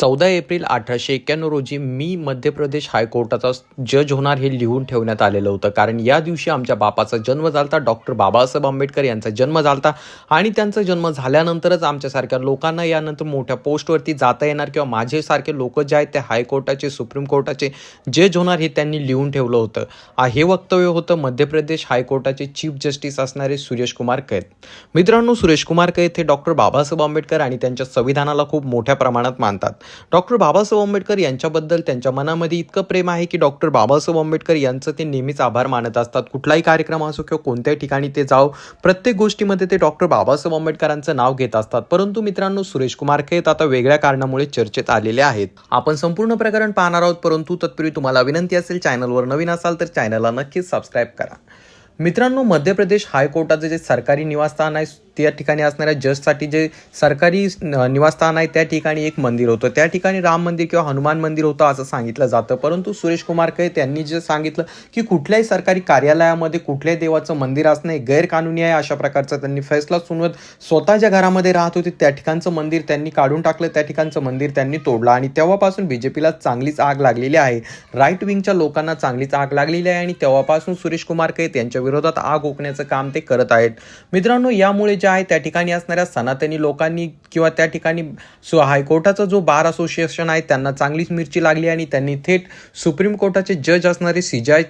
चौदा एप्रिल अठराशे एक्क्याण्णव रोजी मी मध्य प्रदेश हायकोर्टाचा जज होणार हे लिहून ठेवण्यात आलेलं होतं. कारण या दिवशी आमच्या बापाचा जन्म झाला डॉक्टर बाबासाहेब आंबेडकर यांचा जन्म झाला आणि त्यांचा जन्म झाल्यानंतरच आमच्यासारख्या लोकांना यानंतर मोठ्या पोस्टवरती जाता येणार किंवा माझेसारखे लोक जे आहेत ते हायकोर्टाचे सुप्रीम कोर्टाचे जज होणार हे त्यांनी लिहून ठेवलं होतं. हे वक्तव्य होतं मध्य प्रदेश हायकोर्टाचे चीफ जस्टिस असणारे सुरेश कुमार कैद मित्रांनो सुरेश कुमार कैद हे डॉक्टर बाबासाहेब आंबेडकर आणि त्यांच्या संविधानाला खूप मोठ्या प्रमाणात मानतात. डॉक्टर बाबासाहेब आंबेडकर यांच्याबद्दल त्यांच्या मनामध्ये इतकं प्रेम आहे की डॉक्टर बाबासाहेब आंबेडकर यांचं ते नेहमीच आभार मानत असतात. कुठलाही कार्यक्रम असो किंवा कोणत्याही ठिकाणी ते जाओ प्रत्येक गोष्टीमध्ये ते डॉक्टर बाबासाहेब आंबेडकरांचं नाव घेत असतात. परंतु मित्रांनो सुरेश कुमार खेत आता वेगळ्या कारणामुळे चर्चेत आलेले आहेत. आपण संपूर्ण प्रकरण पाहणार आहोत परंतु तत्पूर्वी तुम्हाला विनंती असेल चॅनलवर नवीन असाल तर चॅनलला नक्कीच सबस्क्राईब करा. मित्रांनो मध्य प्रदेश हायकोर्टाचं जे सरकारी निवासस्थान आहे त्या ठिकाणी असणाऱ्या जजसाठी जे सरकारी निवासस्थान आहे त्या ठिकाणी एक मंदिर होतं. त्या ठिकाणी राम मंदिर किंवा हनुमान मंदिर होतं असं सांगितलं जातं. परंतु सुरेश कुमार कै त्यांनी जे सांगितलं की कुठल्याही सरकारी कार्यालयामध्ये कुठल्याही देवाचं मंदिर असणं हे गैरकानुनी आहे अशा प्रकारचा त्यांनी फैसला सुनवत स्वतः ज्या घरामध्ये राहत होते. त्या ठिकाणचं मंदिर त्यांनी काढून टाकलं. त्या ठिकाणचं मंदिर त्यांनी तोडलं आणि तेव्हापासून बीजेपीला चांगलीच आग लागलेली आहे. राईट विंगच्या लोकांना चांगलीच आग लागलेली आहे आणि तेव्हापासून सुरेश कुमार कैत यांच्या विरोधात आग ओकण्याचं काम ते करत आहेत. मित्रांनो यामुळे ज्या आहे त्या ठिकाणी असणाऱ्या सनातनी लोकांनी किंवा त्या ठिकाणी सो हायकोर्टाचा जो बार असोसिएशन आहे त्यांना चांगलीच मिरची लागली आणि त्यांनी थेट सुप्रीम कोर्टाचे जज असणारे सिजाय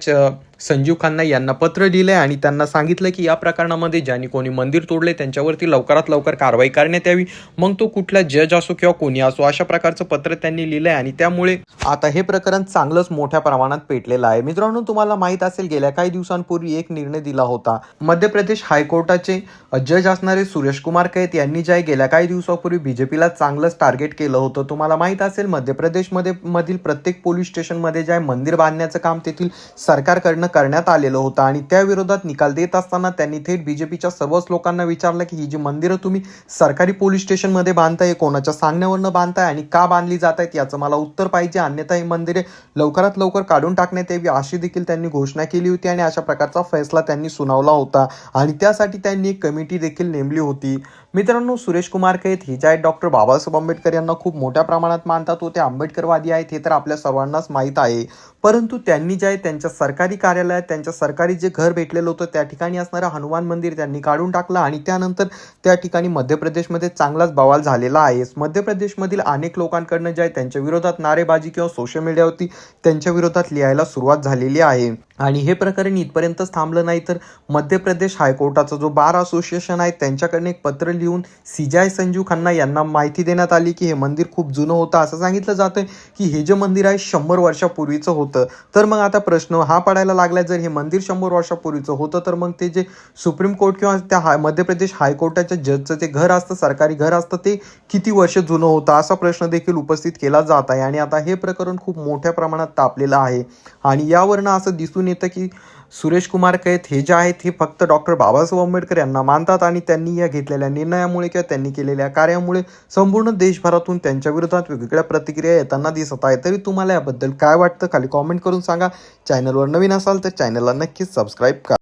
संजीव खन्ना यांना पत्र लिहिलंय आणि त्यांना सांगितलं की या प्रकरणामध्ये ज्यांनी कोणी मंदिर तोडले त्यांच्यावरती लवकरात लवकर कारवाई करण्यात यावी. मग तो कुठला जज असो किंवा कोणी असो अशा प्रकारचं पत्र त्यांनी लिहिलंय आणि त्यामुळे आता हे प्रकरण चांगलंच मोठ्या प्रमाणात पेटलेलं आहे. मित्रांनो तुम्हाला माहीत असेल गेल्या काही दिवसांपूर्वी एक निर्णय दिला होता. मध्य प्रदेश हायकोर्टाचे जज असणारे सुरेश कुमार कैत यांनी जे गेल्या काही दिवसापूर्वी बीजेपीला चांगलंच टार्गेट केलं होतं. तुम्हाला माहीत असेल मध्य प्रदेशमध्ये मधील प्रत्येक पोलीस स्टेशनमध्ये जे मंदिर बांधण्याचं काम तेथील सरकारकडनं करण्यात आलेलं होतं आणि त्याविरोधात निकाल देत असताना त्यांनी थेट बीजेपीच्या सर्वच लोकांना विचारलं की ही जी मंदिरं तुम्ही सरकारी पोलीस स्टेशनमध्ये बांधताय कोणाच्या सांगण्यावरनं बांधताय आणि का बांधली जात आहेत याचं मला उत्तर पाहिजे. अन्यथा ही मंदिरे लवकरात लवकर काढून टाकण्यात यावी अशी देखील त्यांनी घोषणा केली होती आणि अशा प्रकारचा फैसला त्यांनी सुनावला होता. आणि त्यासाठी त्यांनी एक कमिटी देखील नेमली होती. मित्रांनो सुरेश कुमार कैत हे जे आहेत डॉक्टर बाबासाहेब आंबेडकर यांना खूप मोठ्या प्रमाणात मानतात. तो ते आंबेडकरवादी आहेत हे तर आपल्या सर्वांनाच माहीत आहे. परंतु त्यांनी जे आहे त्यांच्या सरकारी कार्यालयात त्यांच्या सरकारी जे घर भेटलेलं होतं त्या ठिकाणी असणारं हनुमान मंदिर त्यांनी काढून टाकलं आणि त्यानंतर त्या ठिकाणी मध्य प्रदेशमध्ये चांगलाच बवाल झालेला आहे. मध्य प्रदेशमधील अनेक लोकांकडनं जे आहे त्यांच्या विरोधात नारेबाजी किंवा सोशल मीडियावरती त्यांच्या विरोधात लिहायला सुरुवात झालेली आहे. आणि हे प्रकरण इथपर्यंतच थांबलं नाही तर मध्य प्रदेश हायकोर्टाचा जो बार असोसिएशन आहे त्यांच्याकडनं एक पत्र लिहून सीजाय संजीव खन्ना यांना माहिती देण्यात आली की हे मंदिर खूप जुनं होतं. असं सांगितलं जातं की हे जे मंदिर आहे शंभर वर्षापूर्वीचं होतं. तर मग आता प्रश्न हा पडायला लागला जर हे मंदिर शंभर वर्षापूर्वीचं होतं तर मग ते जे सुप्रीम कोर्ट किंवा त्या हाय मध्य प्रदेश हायकोर्टाच्या जजचं ते घर असतं सरकारी घर असतं ते किती वर्ष जुनं होतं असा प्रश्न देखील उपस्थित केला जात आहे. आणि आता हे प्रकरण खूप मोठ्या प्रमाणात तापलेलं आहे. आणि यावरनं असं दिसून येतं की सुरेश कुमार कैत हे जे आहेत हे फक्त डॉक्टर बाबासाहेब आंबेडकर यांना मानतात आणि त्यांनी या घेतलेल्या निर्णयामुळे किंवा त्यांनी केलेल्या कार्यामुळे संपूर्ण देशभरातून त्यांच्या विरोधात वेगवेगळ्या प्रतिक्रिया येताना दिसत आहे तरी तुम्हाला याबद्दल काय वाटतं? खाली कॉमेंट करून सांगा. चॅनलवर नवीन असाल तर चॅनलला नक्कीच सबस्क्राईब करा.